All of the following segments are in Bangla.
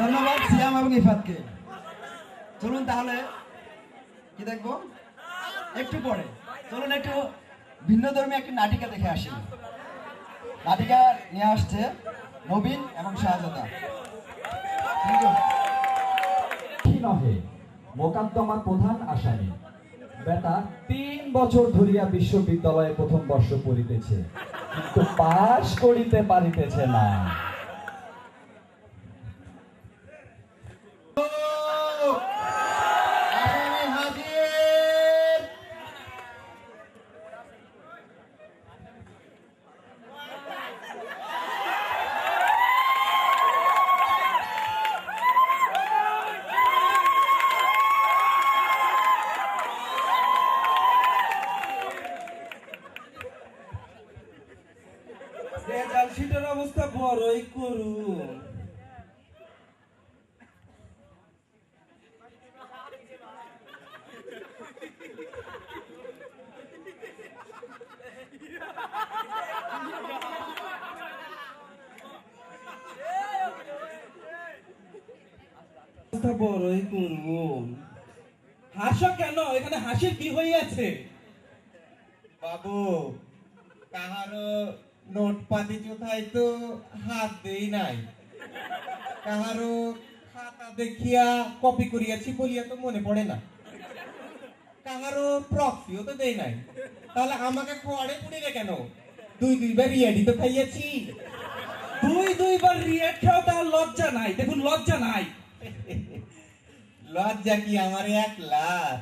ধন্যবাদ সিয়াম এবং ইফাতকে। চলুন তাহলে, কি দেখব? একটু পরে। চলুন একটু ভিন্ন ধর্মী একটি নাটিকা দেখে আসি। নাটিকা নিয়ে আসছে নবীন এবং শাহজাদা। নহে মোকাদ্দমার প্রধান আসামি? বেটা, তিন বছর ধরিয়া বিশ্ববিদ্যালয়ে প্রথম বর্ষ পড়িতেছে, কিন্তু পাশ করিতে পারিতেছে না আসামি হাজির রেজাল্ট অবস্থা বড়ই করুন বড়ই করুন হাসো কেন? এখানে হাসির কি হইয়াছে? বাবু কাহারো নোট পাতি তো হাত দেই নাই। কাহারো খাতা দেখিয়া কপি করিয়াছি বলিয়া তো মনে পড়ে না। কাহারো প্রক্সিও তো দেই নাই। তাহলে আমাকে খোয়াড়ে পুড়িলে কেন? দুই দুইবার রিয়াডি তো খাইয়াছি। দুই দুইবার রিয়েট খাও, তার লজ্জা নাই। দেখুন, লজ্জা নাই। লজ্জা কি আমার এক লাখ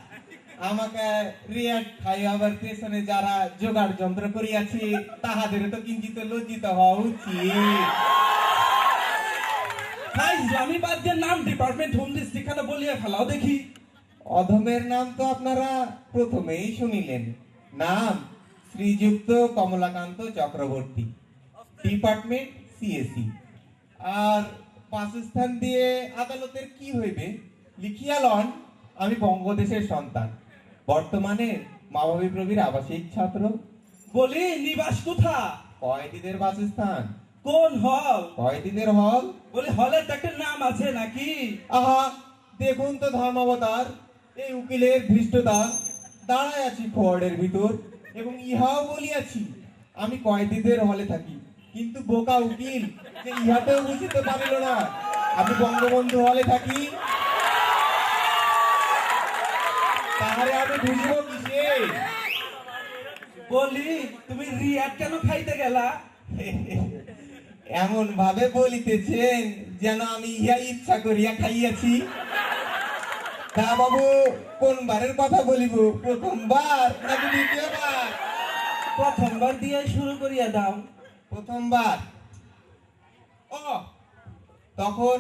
আমাকে রিয়াড খাই আবার পেছনে যারা জোগাড় যন্ত্র করিয়াছি তাহাদের তো কিঞ্চিত লজ্জিত হওয়া উচিত। নাম ডিপার্টমেন্ট হোম ডিস্ট্রিক্ট বলিয়া ফেলাও দেখি। অধমের নাম তো আপনারা প্রথমেই শুনিলেন। নাম শ্রীযুক্ত কমলাকান্ত চক্রবর্তী ডিপার্টমেন্ট সিএসি আর বাসস্থান দিয়ে আদালতের কি হইবে? লিখিয়া লন আমি বঙ্গদেশের সন্তান। বর্তমানে মাভাবী প্রবীর আবাসিক ছাত্র। বলি নিবাস কোথা? কয়েদিদের বাসস্থান। কোন হল? কয়েদিদের হল? বলি হলের তো একটা নাম আছে নাকি? আহা দেখুন তো ধর্মাবতার। এই উকিলের ধৃষ্টতা। দাঁড়ায় আছি খোয়াড়ের ভিতর এবং ইহাও বলিয়াছি আমি কয়েদিদের হলে থাকি। কিন্তু বোকা উকিল যে ইহাতেও বুঝিতে পারিল না। আমি বঙ্গবন্ধু হলে থাকি। তাহলে আমি বুঝব কিসে? বলি তুমি রিয়াদ কেন খাইতে গেলা? এমন ভাবে বলিতেছেন যেন আমি ইহা ইচ্ছা করিয়া খাইয়াছি। তা বাবু কোন বারের কথা বলিব? প্রথমবার নাকি দ্বিতীয়বার? প্রথমবার দিয়ে শুরু করিয়া দাও। প্রথমবার? ও তখন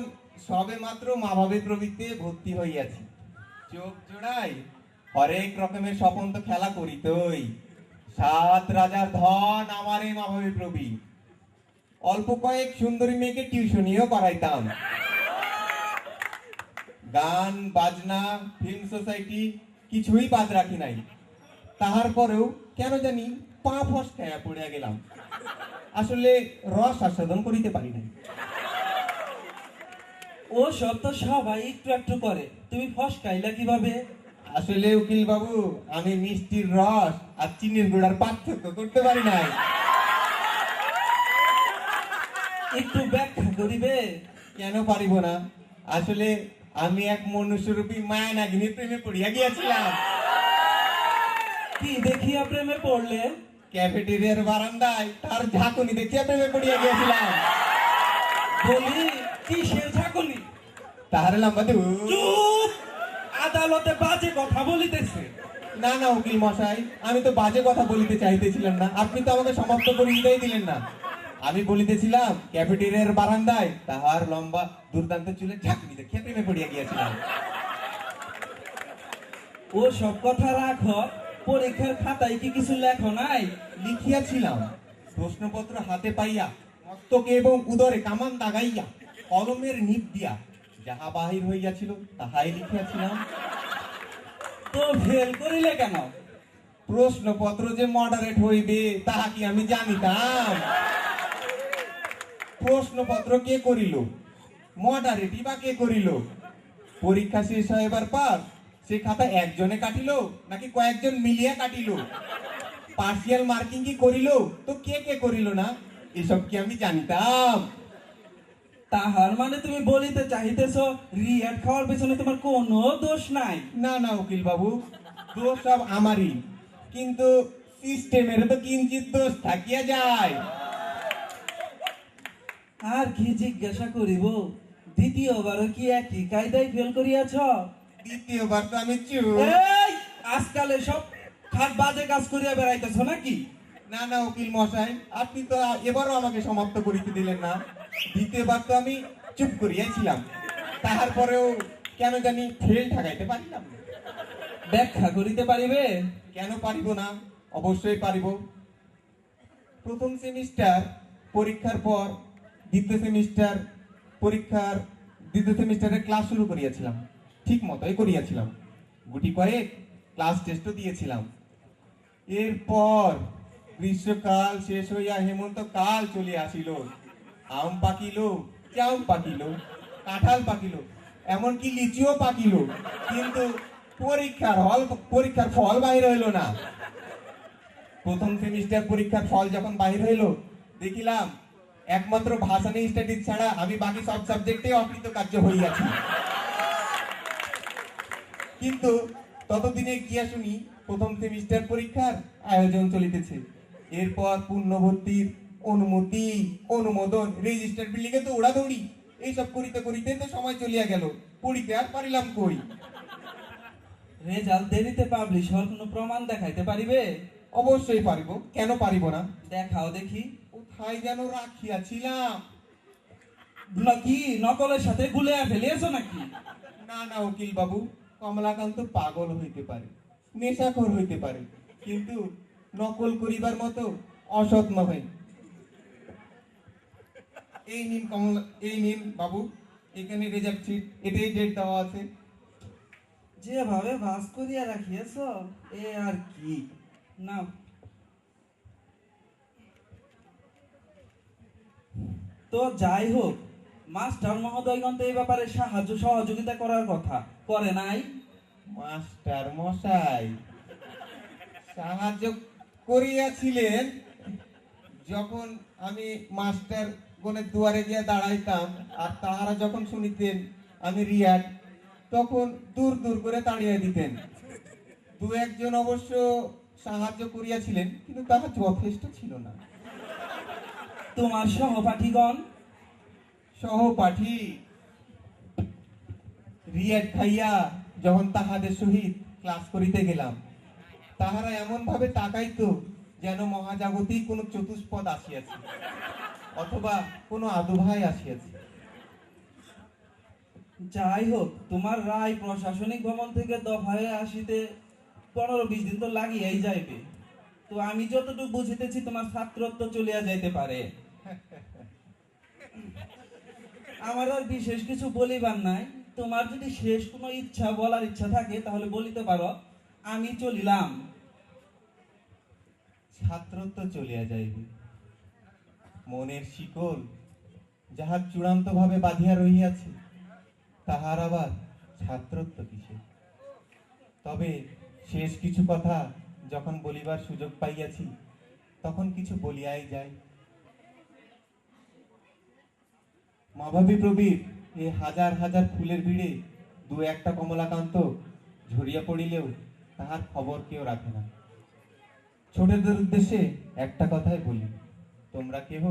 সবে মাত্র মা ভাবে প্রবৃত্তি ভর্তি হইয়াছি। চোখ জোড়াই হরেক রকমের স্বপন তো খেলা করি করিতই সাত রাজার ধন আমারে মা ভাবে প্রবি অল্প কয়েক সুন্দরী মেয়েকে টিউশনিও করাইতাম। গান, বাজনা ফিল্ম সোসাইটি কিছুই বাদ রাখি নাই। তাহার পরেও কেন জানি পা ফসকায়া পড়িয়া গেলাম। আসলে রস আস্বাদন করিতে পারি নাই। ও সব তো সবাই একটু একটু করে। তুমি ফসকাইলা কীভাবে? আসলে উকিল বাবু আমি মিষ্টির রস আর চিনির গুড়ার পার্থক্য করতে পারি নাই। একটু ব্যাখ্যা করিবে? কেন পারিব না? আসলে আমি এক মনুষ্যরূপী মায়া নাগিনীর প্রেমে পড়িয়া গিয়েছিলাম। কি দেখিয়া প্রেমে পড়লে? ক্যাফেটেরিয়ার বারান্দায় তার ঝাঁকুনি দেখিয়া প্রেমে পড়িয়া গিয়েছিলাম। বলি কিসের ঝাঁকুনি? তাহার লম্বা দেব আদালতে বাজে কথা বলিতেছে। না না উকিল মশাই আমি তো বাজে কথা বলিতে চাইতেছিলাম না। আপনি তো আমাকে সমাপ্ত করিতেই দিলেন না। আমি বলিতেছিলাম ক্যাফেটেরিয়ার বারান্দায় তাহার লম্বা দুর্দান্ত চুলে ঝাঁকুনি দেখিয়া প্রেমে পড়িয়া গিয়েছিলাম। ও সব কথা রাখো পরীক্ষার খাতায় কি কিছু লেখো নাই? লিখিয়াছিলাম প্রশ্নপত্র হাতে পাইয়া মস্তকে এবং উদরে কামান দাগাইয়া কলমের নিপ দিয়া যাহা বাহির হইয়াছিল, তাহাই লিখিয়াছিলাম। তো ফেল করিলে কেন? প্রশ্নপত্র যে মডারেট হইবে, তাহা কি আমি জানিতাম? প্রশ্নপত্র কে করিল? মডারেটি বা কে করিল? পরীক্ষা শেষ হইবার পর সে খাতা একজনে কাটিল, নাকি কয়েকজন মিলিয়া কাটিল? পার্সিয়াল মার্কিং কি করিল, তো কে কে করিল না? এসব কি আমি জানিতাম? তাহার মানে তুমি বলিতে চাহিতেছ রিয়াট খাওয়ার পেছনে তোমার কোনো দোষ নাই। না না উকিল বাবু দোষ সব আমারই। কিন্তু সিস্টেমের তো কিঞ্চিত দোষ থাকিয়া যায়। আর কি জিজ্ঞাসা করিব? দ্বিতীয়বারও কি একই কায়দায় ফেল করিয়াছ? দ্বিতীয়বার তো আমি চুপ এই আজকাল সব খাট বাজে কাজ করিয়া বেড়াইতেছ নাকি? না না উকিল মশাই আপনি তো এবারও আমাকে সমাপ্ত করিতে দিলেন না। দ্বিতীয়বার তো আমি চুপ করিয়াছিলাম। তাহার পরেও কেন জানি ফেল ঠাকাইতে পারিলাম ব্যাখ্যা করিতে পারিবে? কেন পারিব না? অবশ্যই পারিব। প্রথম সেমিস্টার পরীক্ষার পর দ্বিতীয় সেমিস্টার পরীক্ষার দ্বিতীয় সেমিস্টারে ক্লাস শুরু করিয়াছিলাম। ঠিক মতোই করিয়াছিলাম। গুটি কয়েক ক্লাস টেস্টও দিয়েছিলাম। এরপর গ্রীষ্মকাল শেষ হইয়া হেমন্ত কাল চলে আসিল। আম পাকিল জাম পাকিল, কাঁঠাল পাকিল, এমনকি লিচিও পাকিল। কিন্তু পরীক্ষার হল, পরীক্ষার ফল বাহির হইল না। প্রথম সেমিস্টার পরীক্ষার ফল যখন বাহির হইল, দেখিলাম একমাত্র ভাষানী স্টাডিজ ছাড়া আমি বাকি সব সাবজেক্টে অকৃতকার্য হইয়াছি। কিন্তু ততদিনে গিয়া শুনি প্রথম সেমিস্টার পরীক্ষার আয়োজন চলিতেছে। এরপর পূর্ণভর্তির অনুমতি অনুমোদন রেজিস্টার বিল্ডিং এ তো ওড়াদৌড়ি এইসব করিতে করিতে তো সময় চলিয়া গেল পড়িতে আর পারিলাম কই? রেজাল্ট দেরিতে পাবলিশ হওয়ার কোনো প্রমাণ দেখাইতে পারিবে? অবশ্যই পারিব কেন পারিব না? দেখাও দেখি। কোথায় যেন রাখিয়াছিলাম। নাকি নকলের সাথে গুলে ফেলিয়েছ নাকি? না না উকিল বাবু কমলাকান্ত পাগল হইতে পারে নেশাখোর হইতে পারে কিন্তু নকল করিবার মতো অসৎ নহে। এই নিন কমলা এই নিন বাবু এখানে রেজাল্ট শিট এটাই ডেট দেওয়া আছে। যেভাবে ভাস করিয়া রাখিয়েছ এ আর কি? না তো যাই হোক মাস্টার মহোদয়গণ তো এই ব্যাপারে সাহায্য সহযোগিতা করার কথা। করে নাই? মাস্টার মশাই সাহায্য করিয়াছিলেন যখন আমি মাস্টার গণের দুয়ারে গিয়ে দাঁড়াইতাম আর তাহারা যখন শুনিতেন আমি রিয়াদ তখন দূর দূর করে তাড়িয়ে দিতেন। দু একজন অবশ্য সাহায্য করিয়াছিলেন কিন্তু তাহা যথেষ্ট ছিল না। তোমার সহপাঠীগণ? সহপাঠী রিয়াদ খাইয়া যখন তাহাদের সহিত ক্লাস করিতে গেলাম তাহারা এমন ভাবে তাকাইতো যেন মহাজাগতিক কোন চতুষ্পদ আসিয়াছে, অথবা কোন আদুভাই আসিয়াছে। যাই হোক তোমার রায় প্রশাসনিক ভবন থেকে দফায় আসিতে পনেরো বিশ দিন তো লাগিয়াই যাইবে। তো আমি যতটুকু বুঝিতেছি, তোমার ছাত্রত্ব চলিয়া যাইতে পারে। আমার আর বিশেষ কিছু বলিবার নাই। তোমার যদি শেষ কোনো ইচ্ছা, বলার ইচ্ছা থাকে, তাহলে বলিতে পারো। আমি চলিলাম। ছাত্রত্ব চলিয়া যাইবে। মনের শিকল যাহা চূড়ান্ত ভাবে বাঁধিয়া রহিয়াছে, তাহার আবার ছাত্রত্ব কিসে? তবে শেষ কিছু কথা যখন বলিবার সুযোগ পাইয়াছি, তখন কিছু বলিয়াই যায় মাভাবী প্রবীর এ হাজার হাজার ফুলের ভিড়ে দু একটা কমলাকান্ত ঝরিয়া পড়িলেও তাহার খবর কেউ রাখে না। ছোটদের উদ্দেশ্যে একটা কথাই বলি, তোমরা কেহ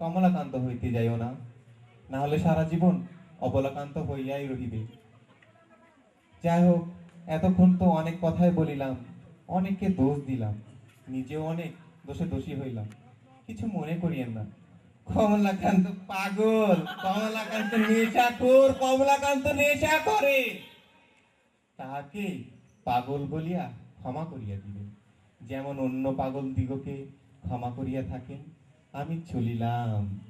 কমলাকান্ত হইতে যাইও না না হলে সারা জীবন অবলাকান্ত হইয়াই রহিবে। যাই হোক, এতক্ষণ তো অনেক কথাই বলিলাম, অনেককে দোষ দিলাম, নিজেও অনেক দোষে দোষী হইলাম, কিছু মনে করিয়েন না। কমলাকান্ত পাগল, কমলাকান্ত নেশা কর, কমলাকান্ত নেশা করে। তাহাকে পাগল বলিয়া ক্ষমা করিয়া দিবেন। যেমন অন্য পাগল দিগকে ক্ষমা করিয়া থাকেন আমি চলিলাম।